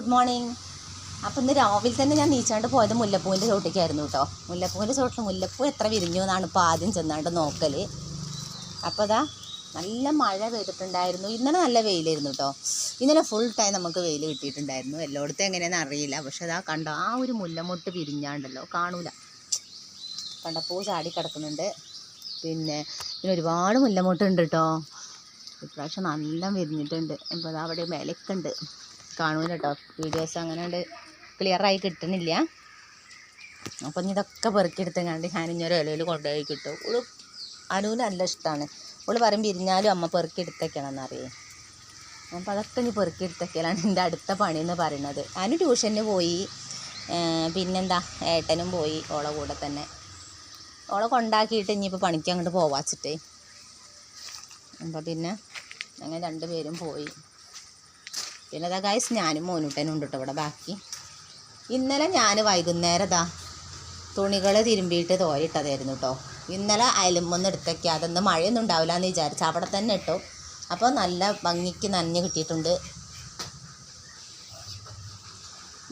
Good morning. അപ്പം ഇന്ന് രാവിലെ തന്നെ ഞാൻ നീച്ചാണ്ട് പോയത് മുല്ലപ്പൂവിന്റെ ചോട്ടിക്കായിരുന്നു കേട്ടോ മുല്ലപ്പൂവിന്റെ ചോട്ടിൽ മുല്ലപ്പൂ എത്ര വിരിഞ്ഞു എന്നാണ് ഇപ്പോൾ ആദ്യം ചെന്നാണ്ട് നോക്കൽ അപ്പോൾ അതാ നല്ല മഴ പെയ്തിട്ടുണ്ടായിരുന്നു. ഇന്നലെ നല്ല വെയിലായിരുന്നു കേട്ടോ ഇന്നലെ ഫുൾ ടൈം നമുക്ക് വെയിൽ കിട്ടിയിട്ടുണ്ടായിരുന്നു. എല്ലായിടത്തും എങ്ങനെയാണെന്ന് അറിയില്ല. പക്ഷെ അതാ കണ്ടോ ആ ഒരു മുല്ലമൊട്ട് വിരിഞ്ഞാണ്ടല്ലോ കാണൂല. കണ്ടപ്പോൾ ചാടി കിടക്കുന്നുണ്ട്. പിന്നെ പിന്നെ ഒരുപാട് മുല്ലമൊട്ടുണ്ട് കേട്ടോ ഇപ്രാവശ്യം നല്ല വിരിഞ്ഞിട്ടുണ്ട്. അപ്പോൾ അതാ അവിടെ കാണൂല കേട്ടോ വീഡിയോസ് അങ്ങനെ ഉണ്ട് ക്ലിയറായി കിട്ടുന്നില്ല അപ്പം ഇതൊക്കെ പെറുക്കിയെടുത്തങ്ങാണ്ട് ഞാനിഞ്ഞൊരു ഇലയിൽ കൊണ്ടുപോയി കിട്ടും. ഓൾ അനുവിന് നല്ല ഇഷ്ടമാണ് ഓൾ പറയും പിരിഞ്ഞാലും അമ്മ പെറുക്കിയെടുത്തേക്കണമെന്ന് അറിയേ അപ്പം അതൊക്കെ ഇനി പെറുക്കിയെടുത്തേക്കലാണ് എന്റെ അടുത്ത പണി എന്ന് പറയുന്നത് അനു ട്യൂഷന് പോയി. പിന്നെന്താ? ഏട്ടനും പോയി ഓളെ കൂടെ തന്നെ. ഓളെ കൊണ്ടാക്കിയിട്ട് ഇനിയിപ്പോൾ പണിക്ക് അങ്ങോട്ട് പോവാച്ചിട്ടേ. അപ്പം പിന്നെ അങ്ങനെ രണ്ടുപേരും പോയി. പിന്നെ അതാ ഗായ്സ് ഞാനും മോനൂട്ടനും ഉണ്ട് കേട്ടോ ഇവിടെ ബാക്കി. ഇന്നലെ ഞാൻ വൈകുന്നേരം ഇതാ തുണികൾ തിരുമ്പിയിട്ട് തോരിട്ടതായിരുന്നു കേട്ടോ ഇന്നലെ അയലുമ്പൊന്ന് എടുത്തേക്ക് അതൊന്ന് മഴയൊന്നും ഉണ്ടാവില്ല എന്ന് വിചാരിച്ചു അവിടെ തന്നെ ഇട്ടു. അപ്പോൾ നല്ല ഭംഗിക്ക് നനഞ്ഞ് കിട്ടിയിട്ടുണ്ട്.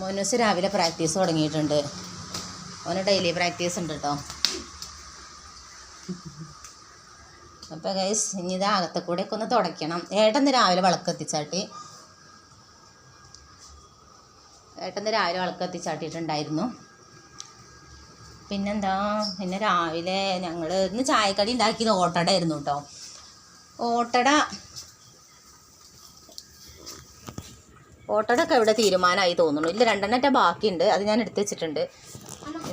മോനൂസ് രാവിലെ പ്രാക്ടീസ് തുടങ്ങിയിട്ടുണ്ട്. ഓന് ഡെയിലി പ്രാക്ടീസ് ഉണ്ട് കേട്ടോ അപ്പോൾ ഗൈസ് ഇനി ഇത് അകത്തെ കൂടെയൊക്കെ ഒന്ന് തുടയ്ക്കണം. ഏട്ടന്ന് രാവിലെ വിളക്ക് എത്തിച്ചാട്ടി ഏട്ടന്ന് രാവിലെ വിളക്ക് എത്തിച്ചാട്ടിയിട്ടുണ്ടായിരുന്നു പിന്നെന്താ? പിന്നെ രാവിലെ ഞങ്ങൾ ഇന്ന് ചായക്കടി ഉണ്ടാക്കിയത് ഓട്ടട ആയിരുന്നു കേട്ടോ. ഓട്ടട ഓട്ടട ഒക്കെ ഇവിടെ തീരുമാനമായി തോന്നുന്നു. ഇല്ല രണ്ടെണ്ണറ്റ ബാക്കിയുണ്ട്. അത് ഞാൻ എടുത്തു വെച്ചിട്ടുണ്ട്.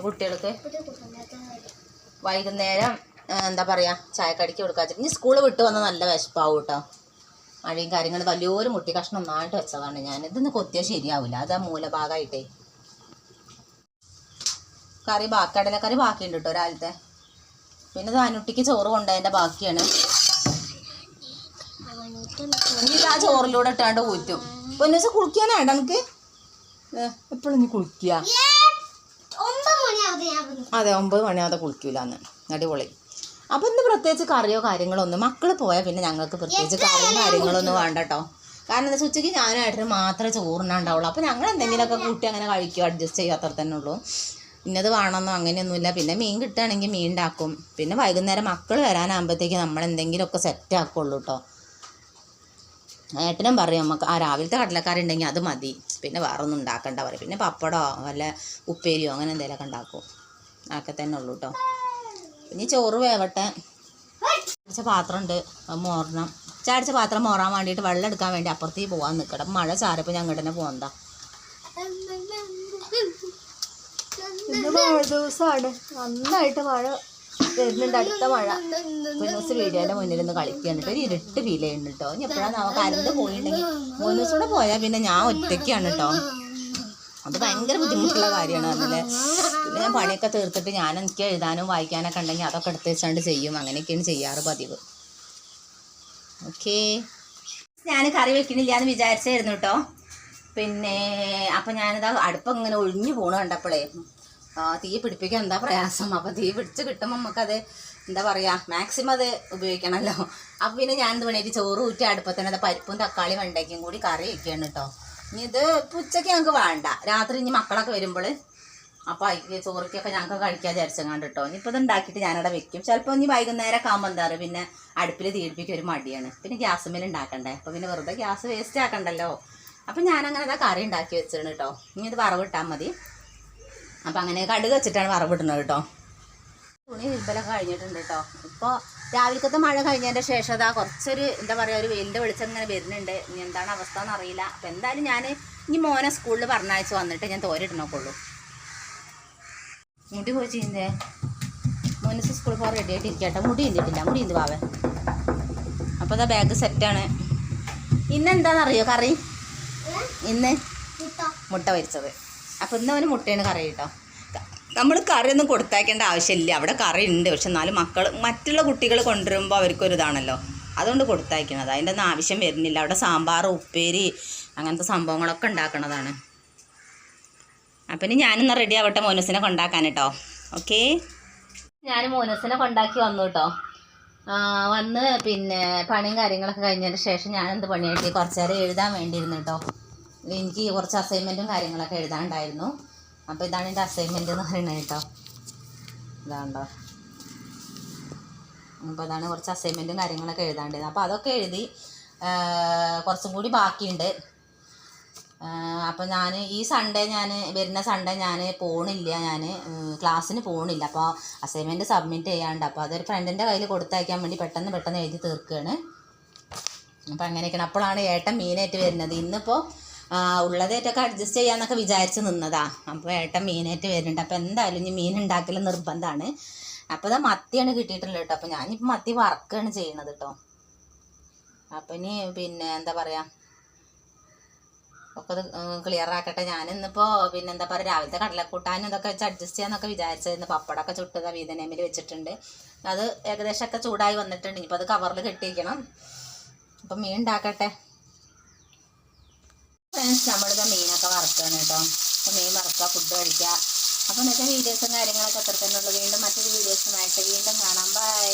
കുട്ടികൾക്ക് വൈകുന്നേരം എന്താ പറയുക ചായക്കടിക്ക് കൊടുക്കാൻ വെച്ചിട്ട്. ഇനി സ്കൂൾ വിട്ട് വന്നാൽ നല്ല വിശപ്പാവും കേട്ടോ. മഴയും കാര്യങ്ങളും വലിയൊരു മുട്ടി കഷ്ണം ഒന്നായിട്ട് വെച്ചതാണ്. ഞാൻ ഇതൊന്ന് കൊത്തിയാൽ ശരിയാവില്ല അതാ മൂലഭാഗമായിട്ടേ കറി ബാക്കി കടലക്കറി ബാക്കിയുണ്ട് കേട്ടോ രാവിലത്തെ. പിന്നെ ധാനുട്ടിക്ക് ചോറ് കൊണ്ടതിന്റെ ബാക്കിയാണ്. ഇനി ആ ചോറിലൂടെ ഇട്ടാണ്ട് ഊറ്റും. പൊന്നുവെച്ചാൽ കുളിക്കാനാണ് എനിക്ക് എപ്പോഴും നീ കുളിക്കുക അതെ ഒമ്പത് മണിയാവാതെ കുളിക്കൂലെന്ന്. അടിപൊളി. അപ്പം ഇന്ന് പ്രത്യേകിച്ച് കറിയോ കാര്യങ്ങളോ ഒന്നും മക്കൾ പോയാൽ പിന്നെ ഞങ്ങൾക്ക് പ്രത്യേകിച്ച് കറിയോ കാര്യങ്ങളൊന്നും വേണ്ട കേട്ടോ കാരണം എന്താ വെച്ചാൽ ഉച്ചയ്ക്ക് ഞാനും ഏട്ടനും മാത്രമേ ചോറിനുണ്ടാവുള്ളൂ അപ്പോൾ ഞങ്ങൾ എന്തെങ്കിലുമൊക്കെ കൂട്ടി അങ്ങനെ കഴിക്കും അഡ്ജസ്റ്റ് ചെയ്യുക അത്ര തന്നെ ഉള്ളൂ. ഇന്നത് വേണമെന്നോ അങ്ങനെയൊന്നുമില്ല. പിന്നെ മീൻ കിട്ടുകയാണെങ്കിൽ മീൻ ഉണ്ടാക്കും. പിന്നെ വൈകുന്നേരം മക്കൾ വരാനാകുമ്പോഴത്തേക്ക് നമ്മൾ എന്തെങ്കിലുമൊക്കെ സെറ്റ് ആക്കുള്ളൂ കേട്ടോ ഏട്ടനും പറയും നമുക്ക് ആ രാവിലത്തെ കടലക്കറി ഉണ്ടെങ്കിൽ അത് മതി. പിന്നെ വേറെ ഒന്നും ഉണ്ടാക്കണ്ട. പറയും. പിന്നെ പപ്പടമോ വല്ല ഉപ്പേരിയോ അങ്ങനെ എന്തെങ്കിലുമൊക്കെ ഉണ്ടാക്കും. അതൊക്കെ തന്നെ ഉള്ളൂ കേട്ടോ ഇനി ചോറ് വേവട്ടെ. ചാടിച്ച പാത്രം ഉണ്ട് മോറണം. ചാടിച്ച പാത്രം മോറാൻ വേണ്ടിയിട്ട് വെള്ളം എടുക്കാൻ വേണ്ടി അപ്പുറത്തേക്ക് പോകാൻ നിൽക്കണം മഴ ചാരപ്പോൾ ഞങ്ങൾ തന്നെ പോകണ്ട മഴ ദിവസമാണ് നന്നായിട്ട് മഴ വരുന്നുണ്ട്. അടുത്ത മഴ. മൂന്നൂസ് വീഡിയോന്റെ മുന്നിൽ നിന്ന് കളിക്കുകയാണ് കേട്ടോ ഒരു ഇരുട്ട് ഫീൽ ചെയ്യുന്നുണ്ട് കേട്ടോ ഇനി എപ്പോഴാണ് അവ കരണ്ട് പോയിട്ടുണ്ടെങ്കിൽ മുന്നൂസൂടെ പോയാൽ പിന്നെ ഞാൻ ഒറ്റയ്ക്കാണ് കേട്ടോ അത് ഭയങ്കര ബുദ്ധിമുട്ടുള്ള കാര്യമാണ്. അതിലെ പിന്നെ ഞാൻ പണിയൊക്കെ തീർത്തിട്ട് ഞാൻ എനിക്ക് എഴുതാനും വായിക്കാനൊക്കെ ഉണ്ടെങ്കിൽ അതൊക്കെ എടുത്ത് വെച്ചാണ്ട് ചെയ്യും. അങ്ങനെയൊക്കെയാണ് ചെയ്യാറ് പതിവ്. ഓക്കേ ഞാൻ കറി വെക്കണില്ല എന്ന് വിചാരിച്ചായിരുന്നു കേട്ടോ പിന്നെ അപ്പം ഞാനിതാ അടുപ്പം ഇങ്ങനെ ഒഴിഞ്ഞു പോണു കണ്ടപ്പോഴേ തീ പിടിപ്പിക്കാൻ എന്താ പ്രയാസം? അപ്പം തീ പിടിച്ച് കിട്ടുമ്പോൾ നമുക്കത് എന്താ പറയുക മാക്സിമം അത് ഉപയോഗിക്കണമല്ലോ അപ്പം പിന്നെ ഞാൻ എന്ത് പണിയിട്ട് ചോറ് ഊറ്റി അടുപ്പത്തന്നെ പരിപ്പും തക്കാളി വെണ്ടയ്ക്കും കൂടി കറി വെക്കുകയാണ് കേട്ടോ ഇനി ഇത് ഇപ്പം ഉച്ചയ്ക്ക് ഞങ്ങൾക്ക് വേണ്ട. രാത്രി ഇനി മക്കളൊക്കെ വരുമ്പോൾ അപ്പോൾ അതിക്ക് ചോറിക്കൊക്കെ ഞങ്ങൾക്ക് കഴിക്കാൻ വിചാരിച്ചങ്ങാണ്ട് കേട്ടോ ഇനിയിപ്പോൾ ഇത് ഉണ്ടാക്കിയിട്ട് ഞാനവിടെ വെക്കും. ചിലപ്പോൾ ഇനി വൈകുന്നേരം ഒക്കെ ആകുമ്പോൾ എന്താ പിന്നെ അടുപ്പിൽ തീടിപ്പിക്കുക ഒരു മടിയാണ്. പിന്നെ ഗ്യാസ് മേൽ ഉണ്ടാക്കണ്ടേ? അപ്പോൾ പിന്നെ വെറുതെ ഗ്യാസ് വേസ്റ്റ് ആക്കണ്ടല്ലോ. അപ്പം ഞാനങ്ങനെ അതാ കറി ഉണ്ടാക്കി വെച്ചിരുന്നു കേട്ടോ ഇനി ഇത് വറവിട്ടാൽ മതി. അപ്പം അങ്ങനെ കടുക് വെച്ചിട്ടാണ് വറവിടുന്നത് കേട്ടോ തുണി തിരുമ്പലൊക്കെ കഴിഞ്ഞിട്ടുണ്ട് കേട്ടോ ഇപ്പോൾ രാവിലത്തെ മഴ കഴിഞ്ഞതിന്റെ ശേഷം അതാ കുറച്ചൊരു എന്താ പറയുക ഒരു വെയിലിന്റെ വെളിച്ചം ഇങ്ങനെ വരുന്നുണ്ട്. ഇനി എന്താണ് അവസ്ഥ എന്നറിയില്ല അപ്പോൾ എന്തായാലും ഞാൻ ഇനി മോനെ സ്കൂളിൽ പറഞ്ഞയച്ച് വന്നിട്ട് ഞാൻ തോരിടണോക്കുള്ളൂ മുടി പോയി ചെയ്യുന്നേ മോനസ് സ്കൂളിൽ പോകാൻ റെഡി ആയിട്ട് ഇരിക്കട്ടെ മുടി ചെയ്തിട്ടില്ല മുടി ചെയ്ത് പാവേ അപ്പോൾ അതാ ബാഗ് സെറ്റാണ് ഇന്ന് എന്താണെന്നറിയോ കറി? ഇന്ന് മുട്ട. പൊരിച്ചത്. അപ്പോൾ ഇന്ന് അവന് മുട്ടയാണ് കറി കേട്ടോ നമ്മൾ കറിയൊന്നും കൊടുത്തയക്കേണ്ട ആവശ്യമില്ല. അവിടെ കറി ഉണ്ട് പക്ഷെ എന്നാലും മക്കൾ മറ്റുള്ള കുട്ടികൾ കൊണ്ടുവരുമ്പോൾ അവർക്കൊരു ഇതാണല്ലോ അതുകൊണ്ട് കൊടുത്തയക്കണത് അതിന്റെ ഒന്നും ആവശ്യം വരുന്നില്ല. അവിടെ സാമ്പാർ ഉപ്പേരി അങ്ങനത്തെ സംഭവങ്ങളൊക്കെ ഉണ്ടാക്കണതാണ്. അപ്പം ഇനി ഞാനൊന്ന് റെഡി ആവട്ടെ മോനസിനെ കൊണ്ടാക്കാൻ കേട്ടോ ഓക്കെ ഞാൻ മോനസിനെ കൊണ്ടാക്കി വന്നു കേട്ടോ വന്ന് പിന്നെ പണിയും കാര്യങ്ങളൊക്കെ കഴിഞ്ഞതിന് ശേഷം ഞാൻ എന്ത് പണിയായിട്ട് കുറച്ച് എഴുതാൻ വേണ്ടിയിരുന്നു കേട്ടോ എനിക്ക് കുറച്ച് അസൈൻമെന്റും കാര്യങ്ങളൊക്കെ എഴുതാണ്ടായിരുന്നു അപ്പോൾ ഇതാണ് എന്റെ അസൈൻമെന്റ് എന്ന് പറയുന്നത് കേട്ടോ. ഇതാണ്ടോ. അപ്പോൾ അതാണ് കുറച്ച് അസൈൻമെന്റും കാര്യങ്ങളൊക്കെ എഴുതാണ്ടായിരുന്നു അപ്പോൾ അതൊക്കെ എഴുതി കുറച്ചും കൂടി ബാക്കിയുണ്ട്. അപ്പോൾ ഞാൻ ഈ സൺഡേ ഞാൻ വരുന്ന സൺഡേ ഞാൻ പോണില്ല ഞാൻ ക്ലാസ്സിന് പോണില്ല. അപ്പോൾ അസൈൻമെന്റ് സബ്മിറ്റ് ചെയ്യാണ്ട് അപ്പോൾ അതൊരു ഫ്രണ്ടിന്റെ കയ്യിൽ കൊടുത്തയക്കാൻ വേണ്ടി പെട്ടെന്ന് പെട്ടെന്ന് എഴുതി തീർക്കുകയാണ് അപ്പോൾ അങ്ങനെയൊക്കെയാണ്. അപ്പോഴാണ് ഏട്ടൻ മീനായിട്ട് വരുന്നത്. ഇന്നിപ്പോൾ ഉള്ളതായിട്ടൊക്കെ അഡ്ജസ്റ്റ് ചെയ്യാന്നൊക്കെ വിചാരിച്ച് നിന്നതാ. അപ്പോൾ ഏട്ടൻ മീനായിട്ട് വരുന്നുണ്ട്. അപ്പോൾ എന്തായാലും ഇനി മീൻ ഉണ്ടാക്കൽ നിർബന്ധമാണ് അപ്പോൾ ഇതാ മത്തിയാണ് കിട്ടിയിട്ടുള്ളത് കേട്ടോ. അപ്പോൾ ഞാനിപ്പോൾ മത്തി വറക്കുകയാണ് ചെയ്യണത് കേട്ടോ. അപ്പം ഇനി പിന്നെ എന്താ പറയുക ഒക്കെ ക്ലിയർ ആക്കട്ടെ. ഞാനിന്നിപ്പോൾ പിന്നെ എന്താ പറയുക രാവിലത്തെ കടലക്കൂട്ടാനും ഇതൊക്കെ വെച്ച് അഡ്ജസ്റ്റ് ചെയ്യാന്നൊക്കെ വിചാരിച്ചിരുന്നു പപ്പടമൊക്കെ ചുട്ടത് വീതനേമിൽ വെച്ചിട്ടുണ്ട്. അത് ഏകദേശമൊക്കെ ചൂടായി വന്നിട്ടുണ്ട്. ഇനിയിപ്പോൾ അത് കവറിൽ കെട്ടിയിരിക്കണം. അപ്പം മീൻ ഉണ്ടാക്കട്ടെ. ഫ്രണ്ട്സ് നമ്മളിത് മീനൊക്കെ വറുക്കുകയാണ് കേട്ടോ. അപ്പോൾ മീൻ വറുക്കുക ഫുഡ് കഴിക്കുക. അപ്പോൾ ഇന്നത്തെ വീഡിയോസും കാര്യങ്ങളൊക്കെ അത്ര തന്നെ ഉള്ളൂ. വീണ്ടും മറ്റൊരു വീഡിയോസുമായിട്ട് വീണ്ടും കാണാം. ബൈ